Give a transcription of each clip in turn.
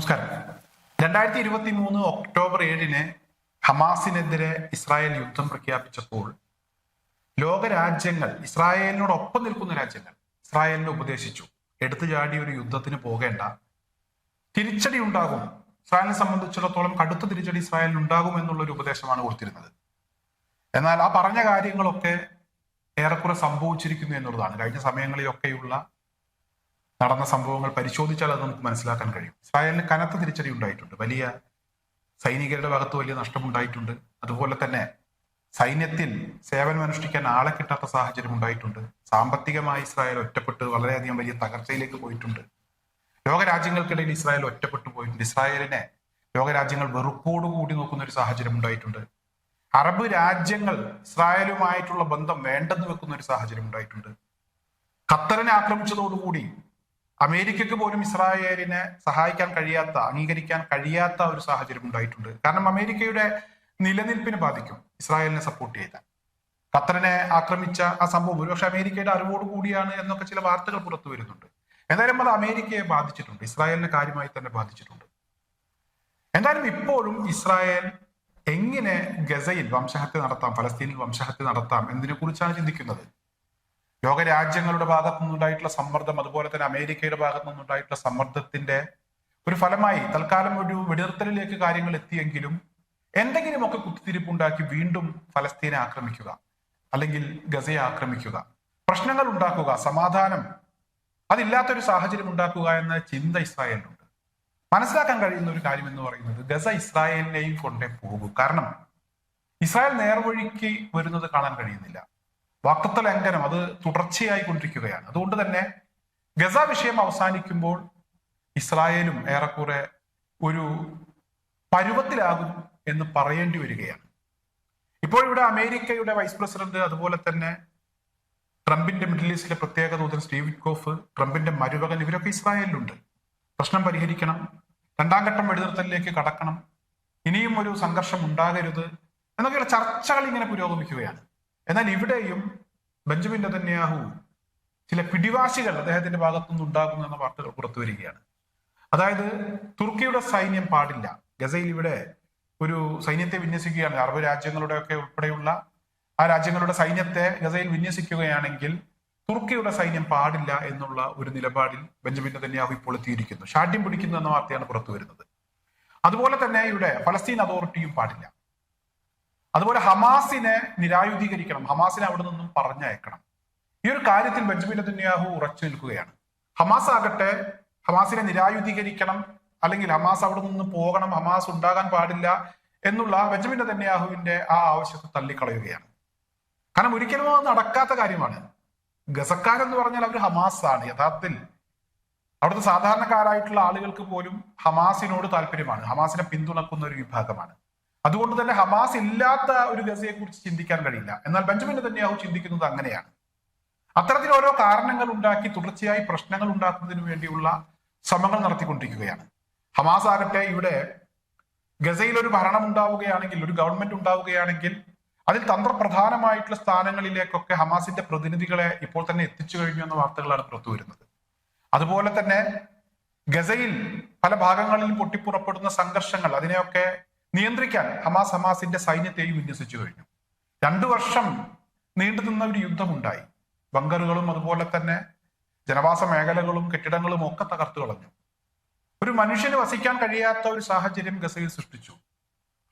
നമസ്കാരം. രണ്ടായിരത്തി ഇരുപത്തി മൂന്ന് ഒക്ടോബർ ഏഴിന് ഹമാസിനെതിരെ ഇസ്രായേൽ യുദ്ധം പ്രഖ്യാപിച്ചപ്പോൾ ലോകരാജ്യങ്ങൾ ഇസ്രായേലിനോടൊപ്പം നിൽക്കുന്ന രാജ്യങ്ങൾ ഇസ്രായേലിനെ ഉപദേശിച്ചു. എടുത്തു ചാടി ഒരു യുദ്ധത്തിന് പോകേണ്ട തിരിച്ചടി ഉണ്ടാകും. ഇസ്രായേലിനെ സംബന്ധിച്ചിടത്തോളം കടുത്ത തിരിച്ചടി ഇസ്രായേലിന് ഉണ്ടാകും എന്നുള്ള ഒരു ഉപദേശമാണ് കൊടുത്തിരുന്നത്. എന്നാൽ ആ പറഞ്ഞ കാര്യങ്ങളൊക്കെ ഏറെക്കുറെ സംഭവിച്ചിരിക്കുന്നു എന്നുള്ളതാണ്. കഴിഞ്ഞ സമയങ്ങളിലൊക്കെയുള്ള നടന്ന സംഭവങ്ങൾ പരിശോധിച്ചാൽ അത് നമുക്ക് മനസ്സിലാക്കാൻ കഴിയും. ഇസ്രായേലിന് കനത്ത തിരിച്ചടി ഉണ്ടായിട്ടുണ്ട്. വലിയ സൈനികരുടെ ഭാഗത്ത് വലിയ നഷ്ടമുണ്ടായിട്ടുണ്ട്. അതുപോലെ തന്നെ സൈന്യത്തിൽ സേവനം അനുഷ്ഠിക്കാൻ ആളെ കിട്ടാത്ത സാഹചര്യം ഉണ്ടായിട്ടുണ്ട്. സാമ്പത്തികമായി ഇസ്രായേൽ ഒറ്റപ്പെട്ട്. വളരെയധികം വലിയ തകർച്ചയിലേക്ക് പോയിട്ടുണ്ട്. ലോകരാജ്യങ്ങൾക്കിടയിൽ ഇസ്രായേൽ ഒറ്റപ്പെട്ടു പോയിട്ടുണ്ട്. ഇസ്രായേലിനെ ലോകരാജ്യങ്ങൾ വെറുപ്പോടുകൂടി നോക്കുന്ന ഒരു സാഹചര്യം ഉണ്ടായിട്ടുണ്ട്. അറബ് രാജ്യങ്ങൾ ഇസ്രായേലുമായിട്ടുള്ള ബന്ധം വേണ്ടെന്ന് വെക്കുന്ന ഒരു സാഹചര്യം ഉണ്ടായിട്ടുണ്ട്. ഖത്തറിനെ ആക്രമിച്ചതോടുകൂടി അമേരിക്കക്ക് പോലും ഇസ്രായേലിനെ സഹായിക്കാൻ കഴിയാത്ത അംഗീകരിക്കാൻ കഴിയാത്ത ഒരു സാഹചര്യം ഉണ്ടായിട്ടുണ്ട്. കാരണം അമേരിക്കയുടെ നിലനിൽപ്പിന് ബാധിക്കും ഇസ്രായേലിനെ സപ്പോർട്ട് ചെയ്താൽ. ഖത്തറിനെ ആക്രമിച്ച ആ സംഭവം ഒരുപക്ഷെ അമേരിക്കയുടെ അറിവോട് കൂടിയാണ് എന്നൊക്കെ ചില വാർത്തകൾ പുറത്തു വരുന്നുണ്ട്. എന്തായാലും അത് അമേരിക്കയെ ബാധിച്ചിട്ടുണ്ട്. ഇസ്രായേലിനെ കാര്യമായി തന്നെ ബാധിച്ചിട്ടുണ്ട്. എന്തായാലും ഇപ്പോഴും ഇസ്രായേൽ എങ്ങനെ ഗസയിൽ വംശഹത്യ നടത്താം ഫലസ്തീനിൽ വംശഹത്യ നടത്താം എന്നതിനെ കുറിച്ചാണ് ചിന്തിക്കുന്നത്? ലോകരാജ്യങ്ങളുടെ ഭാഗത്തു നിന്നുണ്ടായിട്ടുള്ള സമ്മർദ്ദം അതുപോലെ തന്നെ അമേരിക്കയുടെ ഭാഗത്തു നിന്നുണ്ടായിട്ടുള്ള സമ്മർദ്ദത്തിന്റെ ഒരു ഫലമായി തൽക്കാലം ഒരു വെടിനിർത്തലിലേക്ക് കാര്യങ്ങൾ എത്തിയെങ്കിലും എന്തെങ്കിലുമൊക്കെ കുത്തിത്തിരിപ്പുണ്ടാക്കി വീണ്ടും ഫലസ്തീനെ ആക്രമിക്കുക അല്ലെങ്കിൽ ഗസയെ ആക്രമിക്കുക. പ്രശ്നങ്ങൾ ഉണ്ടാക്കുക സമാധാനം. അതില്ലാത്തൊരു സാഹചര്യം ഉണ്ടാക്കുക എന്ന ചിന്ത ഇസ്രായേലിനുണ്ട് മനസ്സിലാക്കാൻ കഴിയുന്ന ഒരു കാര്യം എന്ന് പറയുന്നത് ഗസ ഇസ്രായേലിനെയും കൊണ്ടേ പോകും. കാരണം ഇസ്രായേൽ നേർവഴിക്ക് വരുന്നത് കാണാൻ കഴിയുന്നില്ല. വാക്കത്ത ലംഘനം അത് തുടർച്ചയായി കൊണ്ടിരിക്കുകയാണ് അതുകൊണ്ട് തന്നെ ഗസ വിഷയം അവസാനിക്കുമ്പോൾ ഇസ്രായേലും ഏറെക്കുറെ ഒരു പരുവത്തിലാകും എന്ന് പറയേണ്ടി വരികയാണ്. ഇപ്പോൾ ഇവിടെ അമേരിക്കയുടെ വൈസ് പ്രസിഡന്റ് അതുപോലെ തന്നെ ട്രംപിന്റെ മിഡിൽ ഈസ്റ്റിലെ പ്രത്യേക ദൂതൻ സ്റ്റീവ് കോഫ് ട്രംപിന്റെ മരുമകൻ ഇവരൊക്കെ ഇസ്രായേലിലുണ്ട്. പ്രശ്നം പരിഹരിക്കണം രണ്ടാം ഘട്ടം വെടിനിർത്തലിലേക്ക് കടക്കണം ഇനിയും ഒരു സംഘർഷം ഉണ്ടാകരുത് എന്നൊക്കെയുള്ള ചർച്ചകൾ ഇങ്ങനെ പുരോഗമിക്കുകയാണ്. എന്നാൽ ഇവിടെയും ബെഞ്ചമിൻ നെതന്യാഹു ചില പിടിവാശികൾ അദ്ദേഹത്തിന്റെ ഭാഗത്തുനിന്ന് ഉണ്ടാകുന്നു വാർത്തകൾ പുറത്തു വരികയാണ്. അതായത് തുർക്കിയുടെ സൈന്യം പാടില്ല. ഗസയിൽ ഇവിടെ ഒരു സൈന്യത്തെ വിന്യസിക്കുകയാണ്. അറബ് രാജ്യങ്ങളുടെ ഒക്കെ ഉൾപ്പെടെയുള്ള ആ രാജ്യങ്ങളുടെ സൈന്യത്തെ ഗസയിൽ വിന്യസിക്കുകയാണെങ്കിൽ തുർക്കിയുടെ സൈന്യം പാടില്ല എന്നുള്ള ഒരു നിലപാടിൽ ബെഞ്ചമിൻ നെതന്യാഹു ഇപ്പോൾ എത്തിയിരിക്കുന്നു. ഷാഠ്യം പിടിക്കുന്നു എന്ന വാർത്തയാണ് പുറത്തു വരുന്നത്. അതുപോലെ തന്നെ ഇവിടെ ഫലസ്തീൻ അതോറിറ്റിയും പാടില്ല. അതുപോലെ ഹമാസിനെ നിരായുധീകരിക്കണം. ഹമാസിനെ അവിടെ നിന്നും പറഞ്ഞയക്കണം. ഈ ഒരു കാര്യത്തിൽ ബെഞ്ചമിൻ നെതന്യാഹു ഉറച്ചു നിൽക്കുകയാണ്. ഹമാസ് ആകട്ടെ ഹമാസിനെ നിരായുധീകരിക്കണം. അല്ലെങ്കിൽ ഹമാസ് അവിടെ നിന്ന് പോകണം. ഹമാസ് ഉണ്ടാകാൻ പാടില്ല എന്നുള്ള ബെഞ്ചമിൻ നെതന്യാഹുവിന്റെ ആ ആവശ്യത്തെ തള്ളിക്കളയുകയാണ്. കാരണം ഒരിക്കലും അത് നടക്കാത്ത കാര്യമാണ്. ഗസക്കാരെന്ന് പറഞ്ഞാൽ അവർ ഹമാസ് ആണ് യഥാർത്ഥത്തിൽ അവിടുത്തെ സാധാരണക്കാരായിട്ടുള്ള ആളുകൾക്ക് പോലും ഹമാസിനോട് താല്പര്യമാണ്. ഹമാസിനെ പിന്തുണക്കുന്ന ഒരു വിഭാഗമാണ്. അതുകൊണ്ട് തന്നെ ഹമാസ് ഇല്ലാത്ത ഒരു ഗസയെ കുറിച്ച് ചിന്തിക്കാൻ കഴിയില്ല. എന്നാൽ ബെഞ്ചമിൻ തന്നെയാവും ചിന്തിക്കുന്നത് അങ്ങനെയാണ്. അത്തരത്തിൽ ഓരോ കാരണങ്ങൾ ഉണ്ടാക്കി തുടർച്ചയായി പ്രശ്നങ്ങൾ ഉണ്ടാക്കുന്നതിന് വേണ്ടിയുള്ള ശ്രമങ്ങൾ നടത്തിക്കൊണ്ടിരിക്കുകയാണ്. ഹമാസ് ആകട്ടെ ഇവിടെ ഗസയിൽ ഒരു ഭരണം ഉണ്ടാവുകയാണെങ്കിൽ ഒരു ഗവൺമെന്റ് ഉണ്ടാവുകയാണെങ്കിൽ അതിൽ തന്ത്രപ്രധാനമായിട്ടുള്ള സ്ഥാനങ്ങളിലേക്കൊക്കെ ഹമാസിന്റെ പ്രതിനിധികളെ ഇപ്പോൾ തന്നെ എത്തിച്ചു കഴിഞ്ഞു എന്ന വാർത്തകളാണ് പുറത്തു വരുന്നത്. അതുപോലെ തന്നെ ഗസയിൽ പല ഭാഗങ്ങളിലും പൊട്ടിപ്പുറപ്പെടുന്ന സംഘർഷങ്ങൾ അതിനെയൊക്കെ നിയന്ത്രിക്കാൻ ഹമാസ് ഹമാസിന്റെ സൈന്യത്തെയും വിന്യസിച്ചു കഴിഞ്ഞു. രണ്ടു വർഷം നീണ്ടു നിന്ന ഒരു യുദ്ധമുണ്ടായി. ബങ്കറുകളും അതുപോലെ തന്നെ ജനവാസ മേഖലകളും കെട്ടിടങ്ങളും ഒക്കെ തകർത്തു കളഞ്ഞു. ഒരു മനുഷ്യന് വസിക്കാൻ കഴിയാത്ത ഒരു സാഹചര്യം ഗസയിൽ സൃഷ്ടിച്ചു.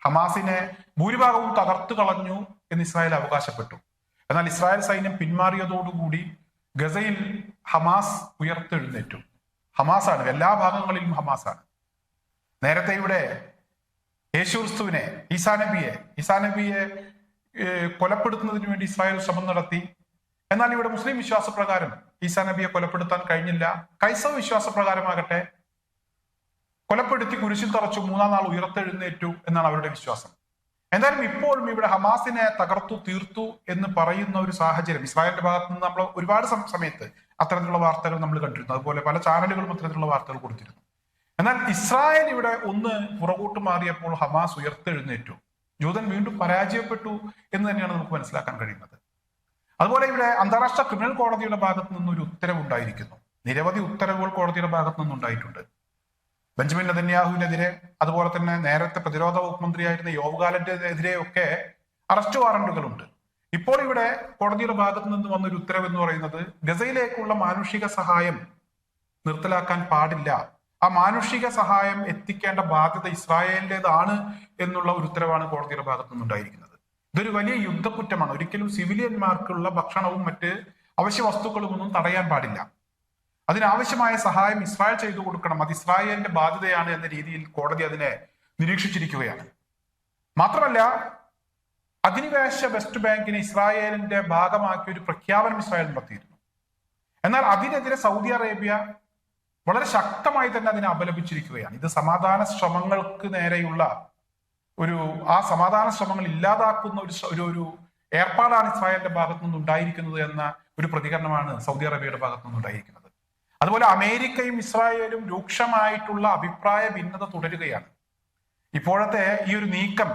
ഹമാസിനെ ഭൂരിഭാഗവും തകർത്തു കളഞ്ഞു എന്ന് ഇസ്രായേൽ അവകാശപ്പെട്ടു. എന്നാൽ ഇസ്രായേൽ സൈന്യം പിന്മാറിയതോടുകൂടി ഗസയിൽ ഹമാസ് ഉയർത്തെഴുന്നേറ്റു. ഹമാസാണ് എല്ലാ ഭാഗങ്ങളിലും ഹമാസാണ്. നേരത്തെ ഇവിടെ യേശുക്രിസ്തുവിനെ ഈസാ നബിയെ ഈസാ നബിയെ കൊലപ്പെടുത്തുന്നതിന് വേണ്ടി ഇസ്രായേൽ ശ്രമം നടത്തി. എന്നാൽ ഇവിടെ മുസ്ലിം വിശ്വാസപ്രകാരം ഈസാ നബിയെ കൊലപ്പെടുത്താൻ കഴിഞ്ഞില്ല. ക്രൈസ്തവ വിശ്വാസപ്രകാരമാകട്ടെ കൊലപ്പെടുത്തി കുരിശിൽ തറച്ചു മൂന്നാം നാൾ ഉയർത്തെഴുന്നേറ്റു എന്നാണ് അവരുടെ വിശ്വാസം. എന്തായാലും ഇപ്പോഴും ഇവിടെ ഹമാസിനെ തകർത്തു തീർത്തു എന്ന് പറയുന്ന ഒരു സാഹചര്യം ഇസ്രായേലിന്റെ ഭാഗത്ത് നിന്ന് നമ്മൾ ഒരുപാട് സമയത്ത് അത്തരത്തിലുള്ള വാർത്തകൾ നമ്മൾ കണ്ടിരുന്നു. അതുപോലെ പല ചാനലുകളും അത്തരത്തിലുള്ള വാർത്തകൾ കൊടുത്തിരുന്നു. എന്നാൽ ഇസ്രായേൽ ഇവിടെ ഒന്ന് പുറകോട്ട് മാറിയപ്പോൾ ഹമാസ് ഉയർത്തെഴുന്നേറ്റു. ജൂതൻ വീണ്ടും പരാജയപ്പെട്ടു എന്ന് തന്നെയാണ് നമുക്ക് മനസ്സിലാക്കാൻ കഴിയുന്നത്. അതുപോലെ ഇവിടെ അന്താരാഷ്ട്ര ക്രിമിനൽ കോടതിയുടെ ഭാഗത്ത് നിന്ന് ഒരു ഉത്തരവുണ്ടായിരിക്കുന്നു. നിരവധി ഉത്തരവുകൾ കോടതിയുടെ ഭാഗത്ത് നിന്നുണ്ടായിട്ടുണ്ട് ബെഞ്ചമിൻ നെതന്യാഹുവിനെതിരെ അതുപോലെ തന്നെ നേരത്തെ പ്രതിരോധ വകുപ്പ് മന്ത്രിയായിരുന്ന യോവ്ഗാലന്റെതിരെ ഒക്കെ അറസ്റ്റ് വാറണ്ടുകളുണ്ട് ഇപ്പോൾ ഇവിടെ കോടതിയുടെ ഭാഗത്ത് നിന്ന് വന്നൊരു ഉത്തരവ് എന്ന് പറയുന്നത് ഗസയിലേക്കുള്ള മാനുഷിക സഹായം നിർത്തലാക്കാൻ പാടില്ല ആ മാനുഷിക സഹായം എത്തിക്കേണ്ട ബാധ്യത ഇസ്രായേലിന്റെതാണ് എന്നുള്ള ഒരു ഉത്തരവാണ് കോടതിയുടെ ഭാഗത്തു നിന്നുണ്ടായിരിക്കുന്നത്. ഇതൊരു വലിയ യുദ്ധക്കുറ്റമാണ്. ഒരിക്കലും സിവിലിയന്മാർക്കുള്ള ഭക്ഷണവും മറ്റ് അവശ്യ വസ്തുക്കളും ഒന്നും തടയാൻ പാടില്ല. അതിനാവശ്യമായ സഹായം ഇസ്രായേൽ ചെയ്തു കൊടുക്കണം. അത് ഇസ്രായേലിന്റെ ബാധ്യതയാണ് എന്ന രീതിയിൽ കോടതി അതിനെ നിരീക്ഷിച്ചിരിക്കുകയാണ്. മാത്രമല്ല അധിനിവേശ വെസ്റ്റ് ബാങ്കിനെ ഇസ്രായേലിന്റെ ഭാഗമാക്കി ഒരു പ്രഖ്യാപനം ഇസ്രായേൽ നടത്തിയിരുന്നു. എന്നാൽ അതിനെതിരെ സൗദി അറേബ്യ വളരെ ശക്തമായി തന്നെ അതിനെ അപലപിച്ചിരിക്കുകയാണ്. ഇത് സമാധാന ശ്രമങ്ങൾക്ക് നേരെയുള്ള ഒരു ആ സമാധാന ശ്രമങ്ങൾ ഇല്ലാതാക്കുന്ന ഒരു ഒരു ഒരു ഏർപ്പാടാണ് ഇസ്രായേലിന്റെ ഭാഗത്തു നിന്ന് ഉണ്ടായിരിക്കുന്നത് എന്ന ഒരു പ്രതികരണമാണ് സൗദി അറേബ്യയുടെ ഭാഗത്തു നിന്ന് ഉണ്ടായിരിക്കുന്നത്. അതുപോലെ അമേരിക്കയും ഇസ്രായേലും രൂക്ഷമായിട്ടുള്ള അഭിപ്രായ ഭിന്നത തുടരുകയാണ്. ഇപ്പോഴത്തെ ഈ ഒരു നീക്കം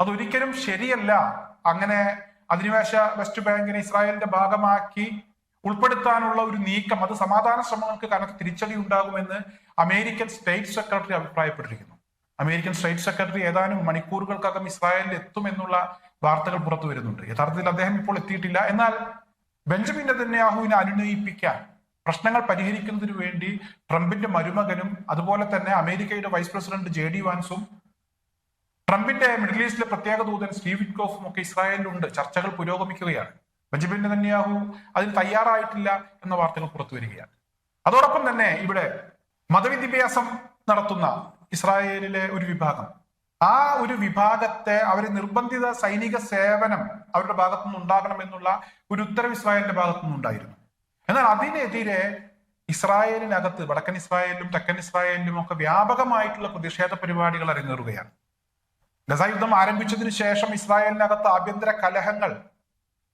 അതൊരിക്കലും ശരിയല്ല. അങ്ങനെ അധിനിവേശ വെസ്റ്റ് ബാങ്കിനെ ഇസ്രായേലിന്റെ ഭാഗമാക്കി ഉൾപ്പെടുത്താനുള്ള ഒരു നീക്കം അത് സമാധാന ശ്രമങ്ങൾക്ക് കനത്ത തിരിച്ചടി ഉണ്ടാകുമെന്ന് അമേരിക്കൻ സ്റ്റേറ്റ് സെക്രട്ടറി അഭിപ്രായപ്പെട്ടിരിക്കുന്നു. അമേരിക്കൻ സ്റ്റേറ്റ് സെക്രട്ടറി ഏതാനും മണിക്കൂറുകൾക്കകം ഇസ്രായേലിൽ എത്തുമെന്നുള്ള വാർത്തകൾ പുറത്തു വരുന്നുണ്ട്. യഥാർത്ഥത്തിൽ അദ്ദേഹം ഇപ്പോൾ എത്തിയിട്ടില്ല. എന്നാൽ ബെഞ്ചമിൻ നെതന്യാഹുവിനെ അനുനയിപ്പിക്കാൻ പ്രശ്നങ്ങൾ പരിഹരിക്കുന്നതിന് വേണ്ടി ട്രംപിന്റെ മരുമകനും അതുപോലെ തന്നെ അമേരിക്കയുടെ വൈസ് പ്രസിഡന്റ് ജെ ഡി വാൻസും ട്രംപിന്റെ മിഡിൽ ഈസ്റ്റിലെ പ്രത്യേക ദൂതൻ സ്റ്റീവ് വിറ്റ്കോഫും ഒക്കെ ഇസ്രായേലിലുണ്ട്. ചർച്ചകൾ പുരോഗമിക്കുകയാണ്. ബെഞ്ചമിൻ നെതന്യാഹു അതിന് തയ്യാറായിട്ടില്ല എന്ന വാർത്തകൾ പുറത്തു വരികയാണ്. അതോടൊപ്പം തന്നെ ഇവിടെ മതവിദ്യാഭ്യാസം നടത്തുന്ന ഇസ്രായേലിലെ ഒരു വിഭാഗം. ആ ഒരു വിഭാഗത്തെ അവർ നിർബന്ധിത സൈനിക സേവനം അവരുടെ ഭാഗത്തു നിന്ന് ഉണ്ടാകണം എന്നുള്ള ഒരു ഉത്തരവ് ഇസ്രായേലിന്റെ ഭാഗത്തു നിന്നുണ്ടായിരുന്നു എന്നാൽ അതിനെതിരെ ഇസ്രായേലിനകത്ത് വടക്കൻ ഇസ്രായേലിലും തെക്കൻ ഇസ്രായേലിലും ഒക്കെ വ്യാപകമായിട്ടുള്ള പ്രതിഷേധ പരിപാടികൾ അരങ്ങേറുകയാണ്. ഗസ യുദ്ധം ആരംഭിച്ചതിന് ശേഷം ഇസ്രായേലിനകത്ത് ആഭ്യന്തര കലഹങ്ങൾ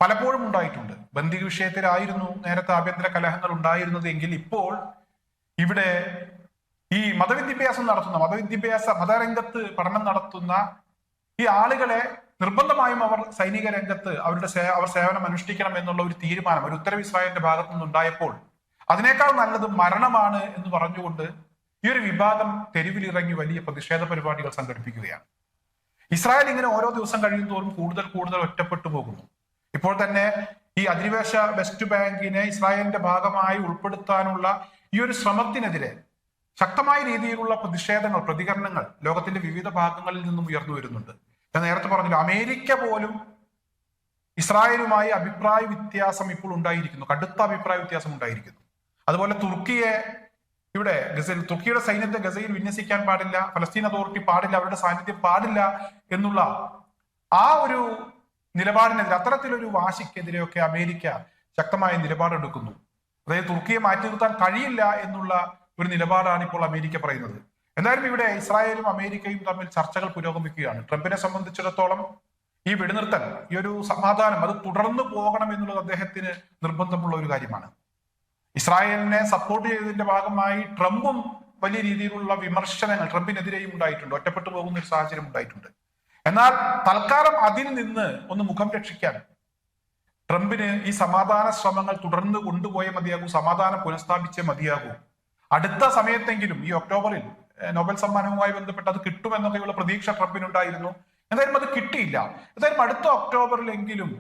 പലപ്പോഴും ഉണ്ടായിട്ടുണ്ട്. ബന്ദി വിഷയത്തിലായിരുന്നു നേരത്തെ ആഭ്യന്തര കലഹങ്ങൾ ഉണ്ടായിരുന്നത് എങ്കിൽ ഇപ്പോൾ ഇവിടെ ഈ മതവിദ്യാഭ്യാസം നടത്തുന്ന മതവിദ്യാഭ്യാസ മതരംഗത്ത് പഠനം നടത്തുന്ന ഈ ആളുകളെ നിർബന്ധമായും അവർ സൈനിക രംഗത്ത് അവരുടെ അവർ സേവനം അനുഷ്ഠിക്കണം എന്നുള്ള ഒരു തീരുമാനം ഒരു ഉത്തരവ് ഇസ്രായേലിന്റെ ഭാഗത്തു നിന്നുണ്ടായപ്പോൾ അതിനേക്കാൾ നല്ലത് മരണമാണ് എന്ന് പറഞ്ഞുകൊണ്ട് ഈ ഒരു വിഭാഗം തെരുവിലിറങ്ങി വലിയ പ്രതിഷേധ പരിപാടികൾ സംഘടിപ്പിക്കുകയാണ്. ഇസ്രായേൽ ഇങ്ങനെ ഓരോ ദിവസം കഴിയും തോറും കൂടുതൽ കൂടുതൽ ഒറ്റപ്പെട്ടു പോകുന്നു. ഇപ്പോൾ തന്നെ ഈ അധിനിവേശ വെസ്റ്റ് ബാങ്കിനെ ഇസ്രായേലിന്റെ ഭാഗമായി ഉൾപ്പെടുത്താനുള്ള ഈ ഒരു ശ്രമത്തിനെതിരെ ശക്തമായ രീതിയിലുള്ള പ്രതിഷേധങ്ങൾ പ്രതികരണങ്ങൾ ലോകത്തിന്റെ വിവിധ ഭാഗങ്ങളിൽ നിന്നും ഉയർന്നു വരുന്നുണ്ട്. ഞാൻ നേരത്തെ പറഞ്ഞില്ല അമേരിക്ക പോലും ഇസ്രായേലുമായി അഭിപ്രായ വ്യത്യാസം ഇപ്പോൾ ഉണ്ടായിരിക്കുന്നു കടുത്ത അഭിപ്രായ വ്യത്യാസം ഉണ്ടായിരിക്കുന്നു. അതുപോലെ തുർക്കിയെ ഇവിടെ ഗസയിൽ തുർക്കിയുടെ സൈന്യത്തെ ഗസയിൽ വിന്യസിക്കാൻ പാടില്ല ഫലസ്തീൻ അതോറിറ്റി പാടില്ല അവരുടെ സാന്നിധ്യം പാടില്ല എന്നുള്ള ആ ഒരു നിലപാടിനെതിരെ അത്തരത്തിലൊരു വാശിക്കെതിരെയൊക്കെ അമേരിക്ക ശക്തമായ നിലപാടെടുക്കുന്നു. അതായത് തുർക്കിയെ മാറ്റി നിർത്താൻ കഴിയില്ല എന്നുള്ള ഒരു നിലപാടാണ് ഇപ്പോൾ അമേരിക്ക പറയുന്നത്. എന്തായാലും ഇവിടെ ഇസ്രായേലും അമേരിക്കയും തമ്മിൽ ചർച്ചകൾ പുരോഗമിക്കുകയാണ്. ട്രംപിനെ സംബന്ധിച്ചിടത്തോളം ഈ വെടിനിർത്തൽ ഈ ഒരു സമാധാനം അത് തുടർന്നു പോകണം എന്നുള്ളത് അദ്ദേഹത്തിന് നിർബന്ധമുള്ള ഒരു കാര്യമാണ്. ഇസ്രായേലിനെ സപ്പോർട്ട് ചെയ്തതിന്റെ ഭാഗമായി ട്രംപും വലിയ രീതിയിലുള്ള വിമർശനങ്ങൾ ട്രംപിനെതിരെയും ഉണ്ടായിട്ടുണ്ട്. ഒറ്റപ്പെട്ടു പോകുന്ന ഒരു സാഹചര്യം ഉണ്ടായിട്ടുണ്ട്. എന്നാൽ തൽക്കാലം അതിൽ നിന്ന് ഒന്ന് മുഖം രക്ഷിക്കാൻ. ട്രംപിന് ഈ സമാധാന ശ്രമങ്ങൾ തുടർന്ന് കൊണ്ടുപോയേ മതിയാകൂ സമാധാനം പുനഃസ്ഥാപിച്ചേ മതിയാകൂ. അടുത്ത സമയത്തെങ്കിലും ഈ ഒക്ടോബറിൽ നോബൽ സമ്മാനവുമായി ബന്ധപ്പെട്ട് അത് കിട്ടുമെന്നൊക്കെയുള്ള പ്രതീക്ഷ ട്രംപിനുണ്ടായിരുന്നു. എന്തായാലും അത് കിട്ടിയില്ല. എന്തായാലും അടുത്ത ഒക്ടോബറിലെങ്കിലും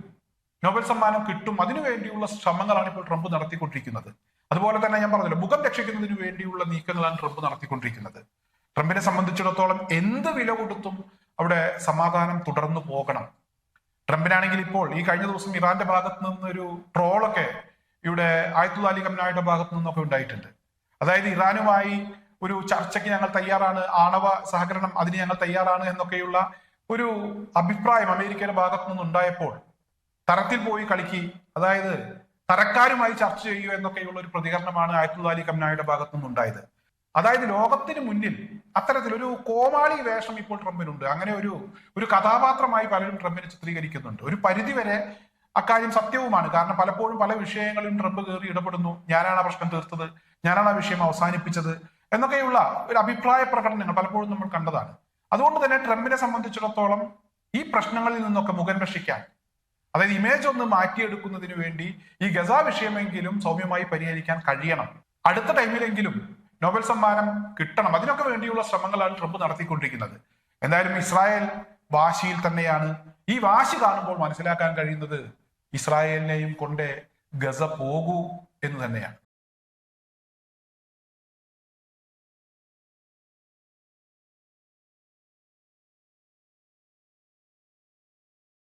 നോബൽ സമ്മാനം കിട്ടും. അതിനുവേണ്ടിയുള്ള ശ്രമങ്ങളാണ് ഇപ്പോൾ ട്രംപ് നടത്തിക്കൊണ്ടിരിക്കുന്നത്. അതുപോലെ തന്നെ ഞാൻ പറഞ്ഞല്ലോ മുഖം രക്ഷിക്കുന്നതിന് വേണ്ടിയുള്ള നീക്കങ്ങളാണ് ട്രംപ് നടത്തിക്കൊണ്ടിരിക്കുന്നത്. ട്രംപിനെ സംബന്ധിച്ചിടത്തോളം എന്ത് വില കൊടുത്തും അവിടെ സമാധാനം തുടർന്നു പോകണം. ട്രംപിനാണെങ്കിൽ ഇപ്പോൾ ഈ കഴിഞ്ഞ ദിവസം ഇറാന്റെ ഭാഗത്ത് നിന്നൊരു ട്രോളൊക്കെ ഇവിടെ ആയത്തുൽ അലി കമ്നായുടെ ഭാഗത്ത് നിന്നൊക്കെ ഉണ്ടായിട്ടുണ്ട്. അതായത് ഇറാനുമായി ഒരു ചർച്ചയ്ക്ക് ഞങ്ങൾ തയ്യാറാണ് ആണവ സഹകരണം അതിന് ഞങ്ങൾ തയ്യാറാണ് എന്നൊക്കെയുള്ള ഒരു അഭിപ്രായം അമേരിക്കയുടെ ഭാഗത്തു നിന്നുണ്ടായപ്പോൾ തരത്തിൽ പോയി കളിക്കി അതായത് തരക്കാരുമായി ചർച്ച ചെയ്യൂ എന്നൊക്കെയുള്ള ഒരു പ്രതികരണമാണ് ആയത്തുൽ അലി കമ്നായുടെ ഭാഗത്തു നിന്നുണ്ടായത്. അതായത് ലോകത്തിന് മുന്നിൽ അത്തരത്തിലൊരു കോമാളി വേഷം ഇപ്പോൾ ട്രംപിനുണ്ട്. അങ്ങനെ ഒരു ഒരു കഥാപാത്രമായി പലരും ട്രംപിനെ ചിത്രീകരിക്കുന്നുണ്ട്. ഒരു പരിധിവരെ അക്കാര്യം സത്യവുമാണ്. കാരണം പലപ്പോഴും പല വിഷയങ്ങളിലും ട്രംപ് കയറി ഇടപെടുന്നു. ഞാനാണ് ആ പ്രശ്നം തീർത്തത്. ഞാനാണ് ആ വിഷയം അവസാനിപ്പിച്ചത് എന്നൊക്കെയുള്ള ഒരു അഭിപ്രായ പ്രകടനങ്ങൾ പലപ്പോഴും നമ്മൾ കണ്ടതാണ്. അതുകൊണ്ട് തന്നെ ട്രംപിനെ സംബന്ധിച്ചിടത്തോളം ഈ പ്രശ്നങ്ങളിൽ നിന്നൊക്കെ മുഖം രക്ഷിക്കാൻ അതായത് ഇമേജ് ഒന്ന് മാറ്റിയെടുക്കുന്നതിന് വേണ്ടി ഈ ഗസ വിഷയമെങ്കിലും സൗമ്യമായി പരിഹരിക്കാൻ കഴിയണം. അടുത്ത ടൈമിലെങ്കിലും നോബൽ സമ്മാനം കിട്ടണം. അതിനൊക്കെ വേണ്ടിയുള്ള ശ്രമങ്ങളാണ് ട്രംപ് നടത്തിക്കൊണ്ടിരിക്കുന്നത്. എന്തായാലും ഇസ്രായേൽ വാശിയിൽ തന്നെയാണ്. ഈ വാശി കാണുമ്പോൾ മനസ്സിലാക്കാൻ കഴിയുന്നത് ഇസ്രായേലിനെയും കൊണ്ട് ഗസ പോകൂ എന്ന് തന്നെയാണ്.